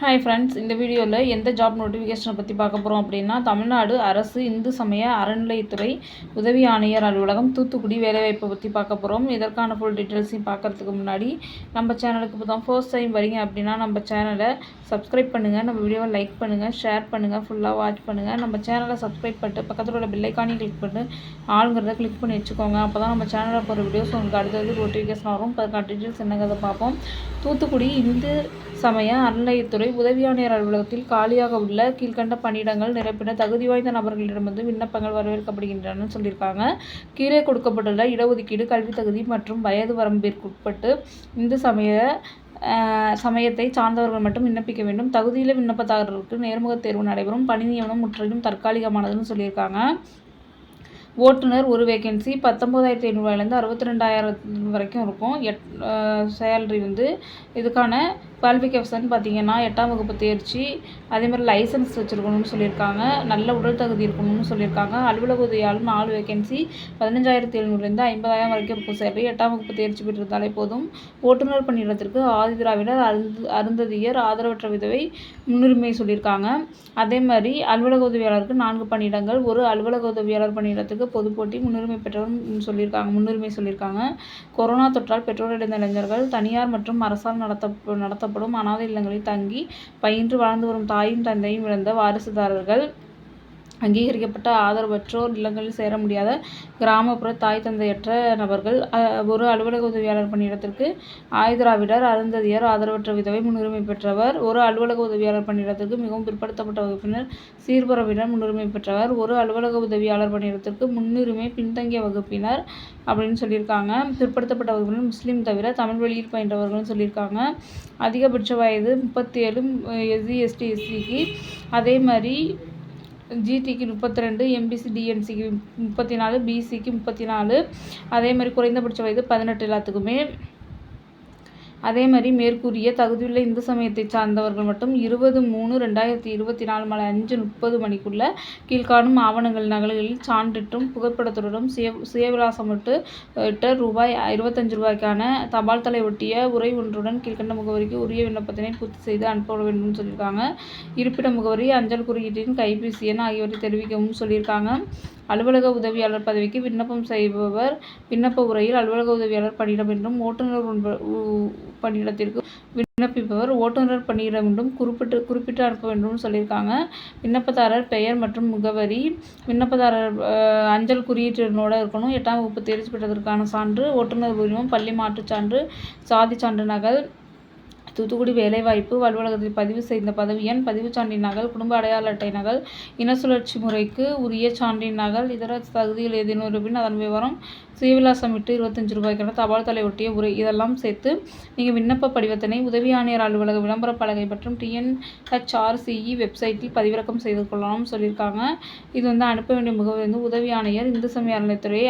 Hi friends இந்த வீடியோவில் எந்த ஜாப் நோட்டிஃபிகேஷனை பற்றி பார்க்க போகிறோம் அப்படின்னா தமிழ்நாடு அரசு இந்து சமய அறநிலையத்துறை உதவி ஆணையர் அலுவலகம் தூத்துக்குடி வேலைவாய்ப்பை பற்றி பார்க்க போகிறோம் இதற்கான ஃபுல் டீட்டெயில்ஸையும் பார்க்குறதுக்கு முன்னாடி நம்ம சேனலுக்கு இப்போ தான் ஃபர்ஸ்ட் டைம் வரீங்க அப்படின்னா நம்ம சேனலை சப்ஸ்கிரைப் பண்ணுங்கள் நம்ம வீடியோவை லைக் பண்ணுங்கள் ஷேர் பண்ணுங்கள் ஃபுல்லாக வாட்ச் பண்ணுங்கள் நம்ம சேனலை சப்ஸ்கிரைப் பண்ணிட்டு பக்கத்தில் உள்ள பெல்லைக்கானி கிளிக் பண்ணி ஆளுங்கிறத கிளிக் பண்ணி வச்சுக்கோங்க. அப்போ தான் நம்ம சேனலில் போகிற வீடியோஸ் உங்களுக்கு அடுத்தது நோட்டிஃபிகேஷன் வரும். அதுக்கான டீட்டெயில்ஸ் என்னங்கிறத பார்ப்போம். தூத்துக்குடி இந்து சமய அறநிலையத்துறை உதவி அலுவலகத்தில் காலியாக உள்ள கீழ்கண்ட பணியிடங்கள் நிரப்பின தகுதி வாய்ந்த நபர்களிடமிருந்து விண்ணப்பங்கள் வரவேற்கப்படுகின்றன சொல்லியிருக்காங்க. கீழே கொடுக்கப்பட்டுள்ள இடஒதுக்கீடு கல்வி தகுதி மற்றும் வயது வரம்பிற்குட்பட்டு இந்து சமய சமயத்தை சார்ந்தவர்கள் மட்டும் விண்ணப்பிக்க வேண்டும். தகுதியில் விண்ணப்பதாரர்களுக்கு நேர்முகத் தேர்வு நடைபெறும். பணி நியமனம் முற்றிலும் தற்காலிகமானதுன்னு சொல்லியிருக்காங்க. ஓட்டுநர் ஒரு வேகன்சி பத்தொம்போதாயிரத்தி ஐநூறுவாயிலேருந்து அறுபத்தி ரெண்டாயிரம் வரைக்கும் இருக்கும். எட் சேலரி வந்து இதுக்கான குவாலிஃபிகேஷன் பார்த்தீங்கன்னா எட்டாம் வகுப்பு தேர்ச்சி அதேமாதிரி லைசன்ஸ் வச்சுருக்கணும்னு சொல்லியிருக்காங்க. நல்ல உடல் தகுதி இருக்கணும்னு சொல்லியிருக்காங்க. அலுவலக உதவியாளர் நாலு வேகன்சி பதினஞ்சாயிரத்தி எழுநூறுலேருந்து ஐம்பதாயிரம் வரைக்கும் இருக்கும் சேலரி எட்டாம் வகுப்பு தேர்ச்சி பெற்றிருந்தாலே போதும். ஓட்டுநர் பணியிடத்திற்கு ஆதிதிராவிடர் அருந்து அருந்ததியர் ஆதரவற்ற விதவை முன்னுரிமை சொல்லியிருக்காங்க. அதே மாதிரி அலுவலக உதவியாளருக்கு நான்கு பணியிடங்கள் ஒரு அலுவலக உதவியாளர் பணியிடத்துக்கு பொது போட்டி முன்னுரிமை பெற்றவர் சொல்லியிருக்காங்க முன்னுரிமை சொல்லியிருக்காங்க. கொரோனா தொற்றால் பெற்றோரடைந்த இளைஞர்கள் தனியார் மற்றும் அரசால் நடத்த நடத்தப்படும் அனாதை இல்லங்களில் தங்கி பயின்று வளர்ந்து வரும் தாயும் தந்தையும் இழந்த வாரிசுதாரர்கள். அங்கீகரிக்கப்பட்ட ஆதரவற்றோர் இல்லங்களில் சேர முடியாத கிராமப்புற தாய் தந்தையற்ற நபர்கள் ஒரு அலுவலக உதவியாளர் பணியிடத்திற்கு ஆயுதராவிடர் அருந்ததியர் ஆதரவற்ற விதவை முன்னுரிமை பெற்றவர் ஒரு அலுவலக உதவியாளர் பணியிடத்திற்கு மிகவும் பிற்படுத்தப்பட்ட வகுப்பினர் சீர்பரவினர் முன்னுரிமை பெற்றவர் ஒரு அலுவலக உதவியாளர் பணியிடத்திற்கு முன்னுரிமை பின்தங்கிய வகுப்பினர் அப்படின்னு சொல்லியிருக்காங்க. பிற்படுத்தப்பட்ட வகுப்பினர் முஸ்லீம் தவிர தமிழ் வழியில் பயின்றவர்கள்னு சொல்லியிருக்காங்க. அதிகபட்ச வயது முப்பத்தி ஏழு எஸ்சி எஸ்டி எஸ்சிக்கு அதே மாதிரி ஜிடிக்கு முப்பத்தி ரெண்டு எம்பிசி டிஎன்சிக்கு முப்பத்தி நாலு பிசிக்கு முப்பத்தி நாலு அதே மாதிரி குறைந்தபட்ச வயது பதினெட்டு எல்லாத்துக்குமே. அதே மாதிரி மேற்கூறிய தகுதியுள்ள இந்து சமயத்தை சார்ந்தவர்கள் மட்டும் இருபது மூணு ரெண்டாயிரத்தி இருபத்தி நாலு மலை அஞ்சு முப்பது மணிக்குள்ள கீழ்காணும் ஆவணங்கள் நகல்களில் சான்றிட்டும் புகைப்படத்துடனும் சுய சுயவிலாசமிட்டு இட்ட ரூபாய் இருபத்தஞ்சு ரூபாய்க்கான தபால் தலை ஒட்டிய உரை ஒன்றுடன் கீழ்கண்ட முகவரிக்கு உரிய விண்ணப்பத்தினை பூர்த்தி செய்து அனுப்ப வேண்டும் சொல்லியிருக்காங்க. இருப்பிட முகவரி அஞ்சல் குறியீட்டின் கைபேசி எண் ஆகியவற்றை தெரிவிக்கவும் சொல்லியிருக்காங்க. அலுவலக உதவியாளர் பதவிக்கு விண்ணப்பம் செய்பவர். விண்ணப்ப உரையில் அலுவலக உதவியாளர் பணியிடம் என்றும் ஓட்டுநர் பணியிடத்திற்கு விண்ணப்பிப்பவர் ஓட்டுநர் பணியிடம் என்றும் குறிப்பிட்டு குறிப்பிட்டு அனுப்ப வேண்டும் சொல்லியிருக்காங்க. விண்ணப்பதாரர் பெயர் மற்றும் முகவரி விண்ணப்பதாரர் அஞ்சல் குறியீட்டினோட இருக்கணும். எட்டாம் வகுப்பு தேர்ச்சி பெற்றதற்கான சான்று ஓட்டுநர் உரிமம் பள்ளி மாற்றுச் சான்று சாதி சான்று நகல் தூத்துக்குடி வேலைவாய்ப்பு அலுவலகத்தில் பதிவு செய்த பதவி எண் பதிவுச் சான்றின் நகல் குடும்ப அடையாள அட்டை நகல் இன சுழற்சி முறைக்கு உரிய சான்றின் நகல் இதர தகுதியில் ஏதேனும் இருப்பின் அதன் விவரம் சுயவிலாசம் விட்டு இருபத்தஞ்சு ரூபாய்க்கான தபால் தலை ஒட்டிய உரை. இதெல்லாம் சேர்த்து நீங்கள் விண்ணப்ப படிவத்தினை உதவி ஆணையர் அலுவலக விளம்பர பலகை மற்றும் டிஎன்ஹெச்ஆர்சிஇ வெப்சைட்டில் பதிவிறக்கம் செய்து கொள்ளலாம் சொல்லியிருக்காங்க. இது வந்து அனுப்ப வேண்டிய முகவரி வந்து உதவி ஆணையர் இந்து சமய அறநிலையத்துறை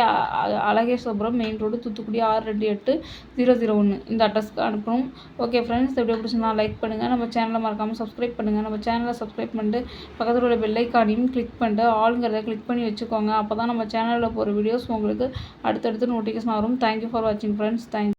அழகேஸ்வரபுரம் மெயின் ரோடு தூத்துக்குடி ஆறு ரெண்டு எட்டு ஜீரோ ஜீரோ ஒன்று. இந்த அட்ரஸ்க்கு அனுப்பணும். ஓகே ஃப்ரெண்ட்ஸ் வீடியோ பிடிச்சிருந்தா லைக் பண்ணுங்கள் நம்ம சேனலை மறக்காமல் சப்ஸ்கிரைப் பண்ணுங்கள் நம்ம சேனலை சப்ஸ்கிரைப் பண்ணிட்டு பக்கத்தில் உள்ள பெல்லைக்கானையும் கிளிக் பண்ணிட்டு ஆளுங்கிறத கிளிக் பண்ணி வச்சுக்கோங்க. அப்போ தான் நம்ம சேனலில் போகிற வீடியோஸ் உங்களுக்கு அடுத்து அடுத்தடுத்து நோட்டிஃபிகேஷன் வரும். தேங்க்யூ ஃபார் வாட்சிங் ஃப்ரெண்ட்ஸ் தேங்க்